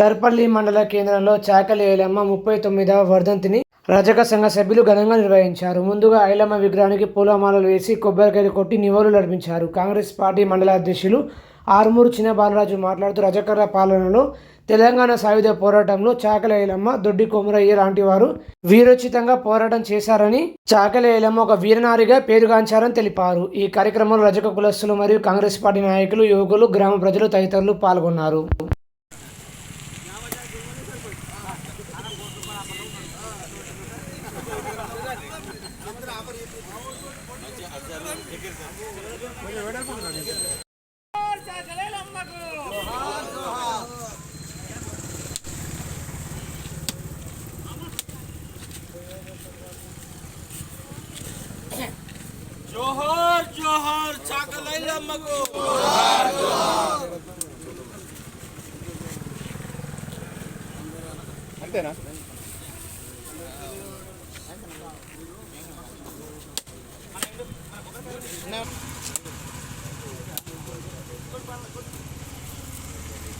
దర్పల్లి మండల కేంద్రంలో చాకలి ఐలమ్మ ముప్పై తొమ్మిదవ వర్ధంతిని రజక సంఘ సభ్యులు ఘనంగా నిర్వహించారు. ముందుగా ఐలమ్మ విగ్రహానికి పూలమాలలు వేసి కొబ్బరికాయలు కొట్టి నివాళులు అర్పించారు. కాంగ్రెస్ పార్టీ మండల అధ్యక్షులు ఆర్మూరు చిన్న బాలరాజు మాట్లాడుతూ రజకర్ర పాలనలో తెలంగాణ సాయుధ పోరాటంలో చాకలి ఐలమ్మ దొడ్డి కొమరయ్య లాంటి వారు వీరోచితంగా పోరాటం చేశారని చాకలి ఐలమ్మ ఒక వీరనారిగా పేరుగాంచారని తెలిపారు. ఈ కార్యక్రమంలో రజక కులస్తులు మరియు కాంగ్రెస్ పార్టీ నాయకులు యువకులు గ్రామ ప్రజలు తదితరులు పాల్గొన్నారు. జోహార్ జోహార్ చాకలైలమ్మకు అంతేనా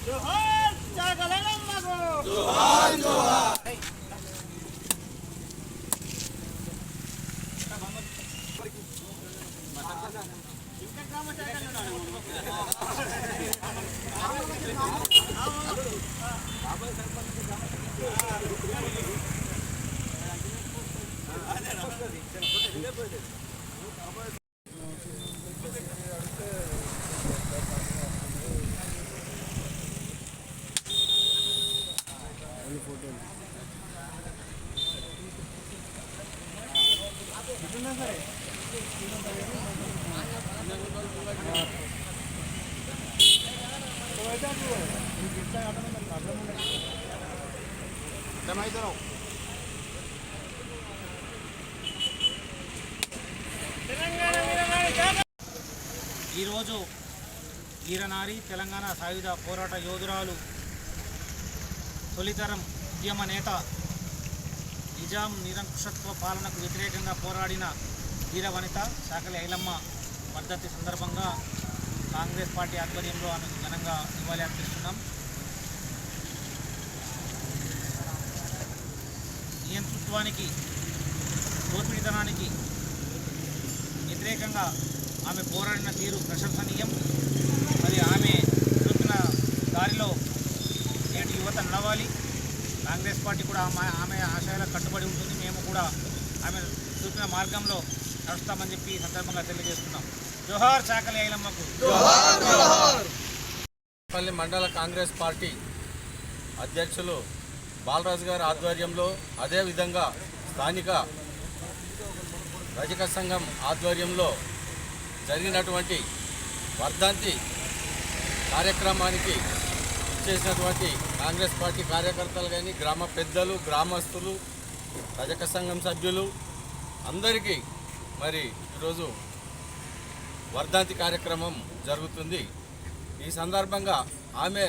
জোহার জাগালাম মাগো জোহার জোহার బాబాయ్ సరిపడ జోహార్ చాకలైలమ్మకు ఈరోజు ఈరనారి తెలంగాణ సాయుధ పోరాట యోధురాలు తొలితరం ఉద్యమ నేత నిజాం నిరంకుశత్వ పాలనకు వ్యతిరేకంగా పోరాడిన వీర వనిత శాకలి ఐలమ్మ పద్ధతి సందర్భంగా కాంగ్రెస్ పార్టీ ఆధ్వర్యంలో ఆమెకు ఘనంగా నివాళి అర్పిస్తున్నాం. నియంతృత్వానికి దోపిడితనానికి వ్యతిరేకంగా ఆమె పోరాడిన తీరు ప్రశంసనీయం మరి ఆమె చూపిన దారిలో యువత నడవాలి. కాంగ్రెస్ పార్టీ కూడా ఆమె ఆమె ఆశయాలకు కట్టుబడి ఉంటుంది. మేము కూడా ఆమె చూపిన మార్గంలో నడుస్తామని చెప్పి ఈ సందర్భంగా తెలియజేస్తున్నాం. జోహార్ చాకలి ఐలమ్మకు. పల్లి మండల కాంగ్రెస్ పార్టీ అధ్యక్షులు బాలరాజు గారి ఆధ్వర్యంలో అదేవిధంగా స్థానిక రజక సంఘం ఆధ్వర్యంలో జరిగినటువంటి వర్ధంతి కార్యక్రమానికి చేసినటువంటి కాంగ్రెస్ పార్టీ కార్యకర్తలు కానీ గ్రామ పెద్దలు గ్రామస్తులు రజక సంఘం సభ్యులు అందరికీ మరి ఈరోజు వర్ధాంతి కార్యక్రమం జరుగుతుంది. ఈ సందర్భంగా ఆమె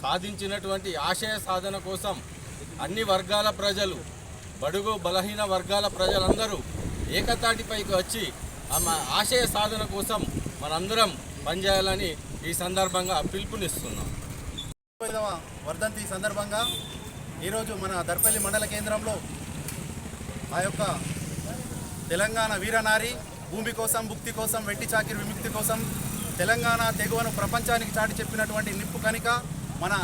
సాధించినటువంటి ఆశయ సాధన కోసం అన్ని వర్గాల ప్రజలు బడుగు బలహీన వర్గాల ప్రజలందరూ ఏకతాటిపైకి వచ్చి ఆమె ఆశయ సాధన కోసం మనందరం పనిచేయాలని ఈ సందర్భంగా పిలుపునిస్తున్నాం. ఐదవ వర్ధంతి సందర్భంగా ఈరోజు మన దర్పల్లి మండల కేంద్రంలో ఆ యొక్క తెలంగాణ వీరనారి భూమి కోసం భుక్తి కోసం వెట్టి చాకిరి విముక్తి కోసం తెలంగాణ తెగువను ప్రపంచానికి చాటి చెప్పినటువంటి నిప్పు కనిక మన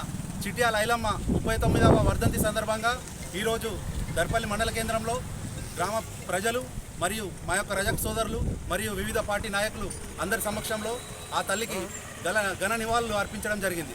చిట్యాల ఐలమ్మ ముప్పై తొమ్మిదవ వర్ధంతి సందర్భంగా ఈరోజు దర్పల్లి మండల కేంద్రంలో గ్రామ ప్రజలు మరియు మా యొక్క రజక్ సోదరులు మరియు వివిధ పార్టీ నాయకులు అందరి సమక్షంలో ఆ తల్లికి గల ఘన నివాళులు అర్పించడం జరిగింది.